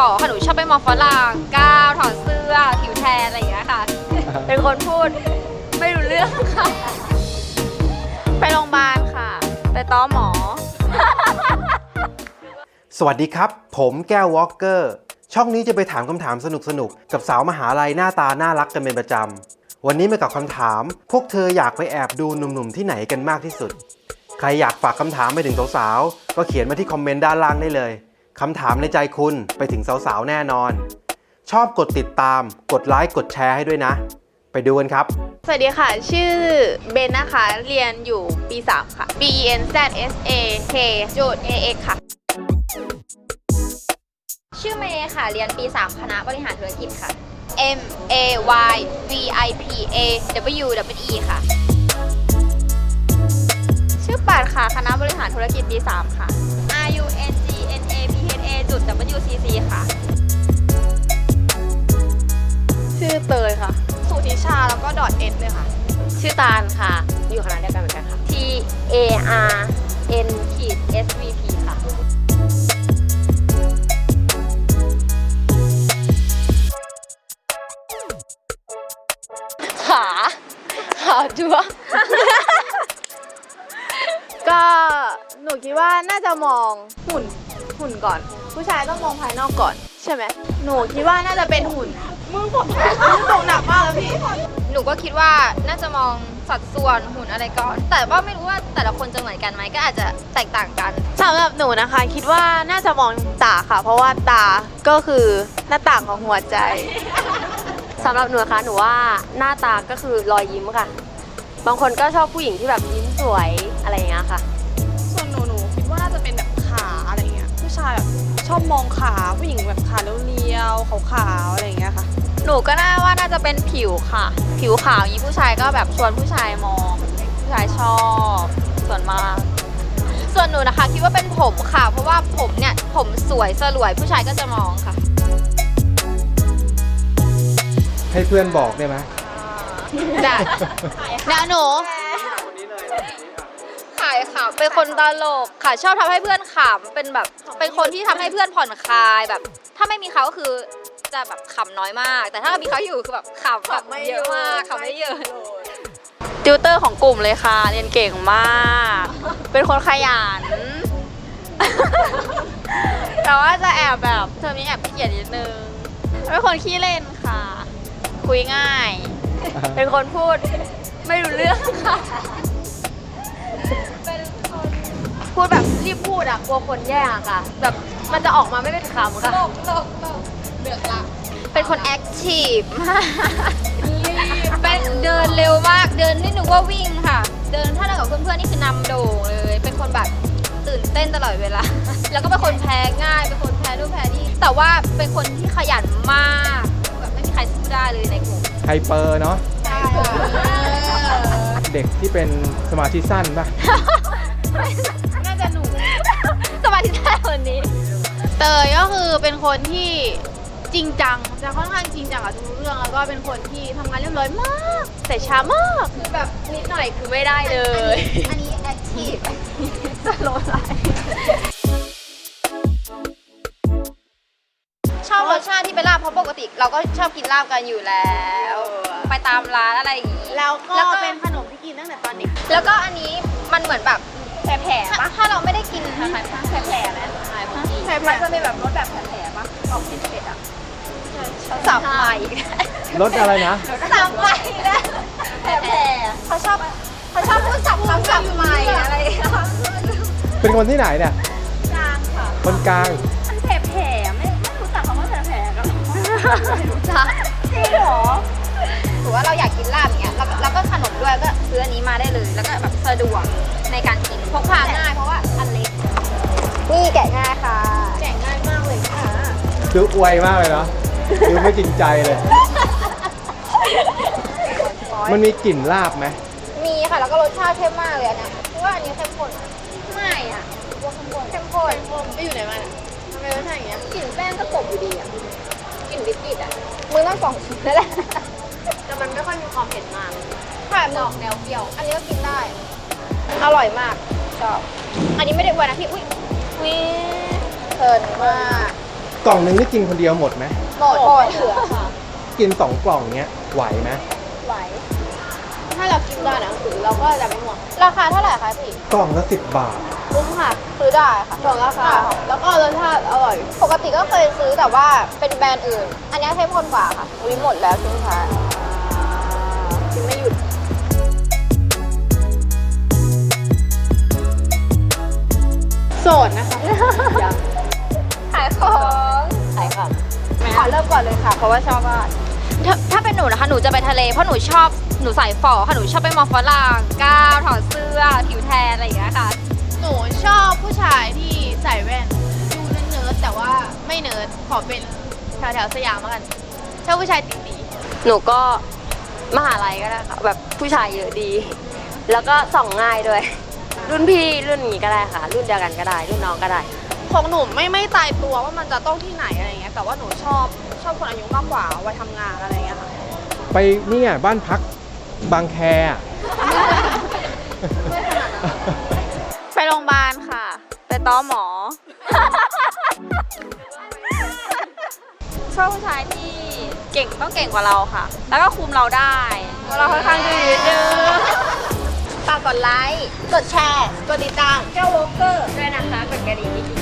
ฝ่อค่ะหนูชอบไปมองฝรั่งก้าวถอดเสื้อผิวแทนอะไรอย่างเงี้ยค่ะ เป็นคนพูดไม่รู้เรื่องค่ะ ไปโรงพยาบาลค่ะ ไปต้อหมอ สวัสดีครับ ผมแก้ววอลเกอร์ ช่องนี้จะไปถามคำถามสนุกๆ กับสาวมหาลัยหน้าตาน่ารักกันเป็นประจำ วันนี้มากับคำถาม พวกเธออยากไปแอบดูหนุ่มๆที่ไหนกันมากที่สุด ใครอยากฝากคำถามไปถึงสาวๆ ก็เขียนมาที่คอมเมนต์ด้านล่างได้เลย คำถามในใจคุณไปถึงสาวๆ แน่นอน ชอบกดติดตาม กดไลค์ กดแชร์ให้ด้วยนะ ไปดูกันครับ สวัสดีค่ะ ชื่อเบนนะคะ เรียนอยู่ปี 3 ค่ะ B E N Z S A K จุด A X ค่ะ ชื่อเมย์ค่ะ เรียนปี 3 คณะบริหารธุรกิจค่ะ M A Y V I P A W W E ค่ะ ชื่อปัดค่ะ คณะบริหารธุรกิจปี 3 ค่ะ ดอทเอสเลยค่ะ ชื่อตาลค่ะ อยู่คณะเดียวกันเหมือนกันค่ะ T A R N ขีด S V P ค่ะ ขาขาจัว ก็หนูคิดว่าน่าจะมองหุ่นหุ่นก่อน ผู้ชายต้องมองภายนอกก่อน ใช่ไหมหนูคิดว่าน่าจะเป็นหุ่น มือผมมือตกหนักมากแล้วพี่ หนูก็คิดว่าน่าจะมองสัดส่วนหุ่นอะไรก่อน แต่ว่าไม่รู้ว่าแต่ละคนจะเหมือนกันไหมก็อาจจะแตกต่างกัน สำหรับหนูนะคะ คิดว่าน่าจะมองตาค่ะ เพราะว่าตาก็คือหน้าต่างของหัวใจ สำหรับหนูนะคะหนูว่าหน้าตาก็คือรอยยิ้มค่ะ บางคนก็ชอบผู้หญิงที่แบบยิ้มสวยอะไรอย่างเงี้ยค่ะ ส่วนหนูหนูคิดว่าน่าจะเป็นแบบขาอะไรเงี้ยผู้ชายแบบชอบมองขาผู้หญิงแบบขาเรียวๆขาวๆอะไรอย่างเงี้ยค่ะ หนูก็น่าว่าน่าจะเป็นผิวค่ะ ผิวขาวอย่างนี้ผู้ชายก็แบบชวนผู้ชายมอง ผู้ชายชอบส่วนมาก ส่วนหนูนะคะคิดว่าเป็นผมค่ะ เพราะว่าผมเนี่ยผมสวยสลวยผู้ชายก็จะมองค่ะ ให้เพื่อนบอกได้ไหมได้เดี๋ยวหนู ขายค่ะเป็นคนตลกค่ะ ชอบทำให้เพื่อนขำเป็นแบบ เป็นคนที่ทำให้เพื่อนผ่อนคลายแบบ ถ้าไม่มีเขาก็คือ จะแบบขำน้อยมาก แต่ถ้ามีเขาอยู่คือแบบขำแบบเยอะมากขำไม่เยอะติวเตอร์ของกลุ่มเลยค่ะ เรียนเก่งมาก เป็นคนขยัน แต่ว่าจะแอบแบบเทอมนี้แอบขี้เกียจนิดนึง เป็นคนขี้เล่นค่ะ คุยง่าย เป็นคนพูดไม่รู้เรื่องค่ะพูดแบบรีบพูดอะกลัวคนแย่งอะค่ะ แบบมันจะออกมาไม่เป็นคำค่ะ เป็นคนแอคทีฟมากเป็นเดินเร็วมาก เดินนี่หนูว่าวิ่งค่ะ เดินถ้าเดินกับเพื่อนๆนี่คือนำโด่งเลย เป็นคนแบบตื่นเต้นตลอดเวลา แล้วก็เป็นคนแพ้ง่าย เป็นคนแพ้นู่นแพ้นี่ แต่ว่าเป็นคนที่ขยันมากแบบไม่มีใครสู้ได้เลยในกลุ่มไฮเปอร์เนาะเด็กที่เป็นสมาธิสั้นป่ะ น่าจะหนู สมาธิได้วันนี้ เตยก็คือเป็นคนที่ จริงจังจะค่อนข้างจริงจังกับทุกเรื่องแล้วก็เป็นคนที่ทำงานเรียบร้อยมาก แต่ช้ามาก คือแบบนิดหน่อยคือไม่ได้เลย อันนี้แอคทีฟสโลไลชอบรสชาติที่เป็นลาบเพราะปกติ เราก็ชอบกินลาบกันอยู่แล้ว ไปตามร้านอะไรอย่างนี้ แล้วก็แล้วก็ เป็นขนมที่กินตั้งแต่ตอนเด็กแล้วก็อันนี้มันเหมือนแบบแผลๆปะถ้าเราไม่ได้กินคล้ายๆแผลๆไหมคล้ายๆมันจะมีแบบรสแบบแผลๆปะออกเผ็ดๆอะ สับใหม่รถอะไรนะสับใหม่นะแผลๆเขาชอบเขาชอบพูดสับคำสับใหม่อะไรอย่างเงี้ยเป็นคนที่ไหนเนี่ยกลางค่ะคนกลางมันแผลๆไม่ไม่รู้จักคำว่าแผลๆกันรู้จักจริงเหรอถือว่าเราอยากกินลาบอย่างเงี้ยแล้วแล้วก็ขนมด้วยก็ซื้ออันนี้มาได้เลย แล้วก็แบบสะดวกในการกินพกพาง่ายเพราะว่าอันเล็กนี่แกะง่ายค่ะแจกง่ายมากเลยค่ะดูอวยมากเลยเนาะ ดูไม่จริงใจเลย มันมีกลิ่นลาบไหมมีค่ะ แล้วก็รสชาติเข้มมากเลยอันเนี้ยเพราะว่าอันนี้เข้มข้นไม่อะว่าเข้มข้นเข้มข้นไปอยู่ไหนมาเนี่ยทำไมรสชาติอย่างเงี้ยกลิ่นแป้งก็กบอยู่ดีอะกลิ่นบิสกิตอะมึงต้องกล่องชุดนั่นแหละแต่มันไม่ค่อยมีความเผ็ดมากค่ะดอกแนวเปรี้ยว อันนี้ก็กินได้ อร่อยมากชอบอันนี้ไม่ได้อวยนะพี่ อุ้ยวิเพลินมาก กล่องหนึ่งนี่กินคนเดียวหมดไหมหมดหมดเหลือค่ะ กินสองกล่องเนี้ยไหวไหมไหว ถ้าเรากินก่อนหนังสือเราก็จะไม่หมด ราคาเท่าไหร่คะพี่ กล่องละสิบบาท คุ้มค่ะซื้อได้ค่ะสองราคาแล้วก็รสชาติอร่อย ปกติก็เคยซื้อแต่ว่าเป็นแบรนด์อื่น อันนี้เข้มข้นกว่าค่ะวิหมดแล้วช่วงท้าย เพราะว่าชอบมาถ้าถ้าเป็นหนูนะคะหนูจะไปทะเลเพราะหนูชอบหนูใส่ฝอค่ะหนูชอบไปมองฝรั่งก้าวถอดเสื้อผิวแทนอะไรอย่างเงี้ยค่ะ หนูชอบผู้ชายที่ใส่แว่นดูเนิร์ดๆแต่ว่าไม่เนิร์ดขอเป็นแถวๆสยามแล้วกันชอบผู้ชายติดดีหนูก็มหาลัยก็ได้ค่ะแบบผู้ชายเยอะดี แล้วก็ส่องง่ายด้วย รุ่นพี่รุ่นนี้ก็ได้ค่ะ รุ่นเดียวกันก็ได้ รุ่นน้องก็ได้ ของหนูไม่ไม่ตายตัวว่ามันจะต้องที่ไหนอะไรเงี้ยแต่ว่าหนูชอบชอบคนอายุมากกว่าวัยทำงานอะไรเงี้ยค่ะไปเนี่ยบ้านพักบางแคอะไปโรงพยาบาลค่ะ ไปต้อหมอ ชอบผู้ชายที่เก่งต้องเก่งกว่าเราค่ะ แล้วก็คุมเราได้เพราะเราค่อนข้างดื้อนิดนึงฝากกดไลค์ กดแชร์ กดติดตามแก้ววอลเกอร์ด้วยนะคะ กดกระดิ่งกิ๊ก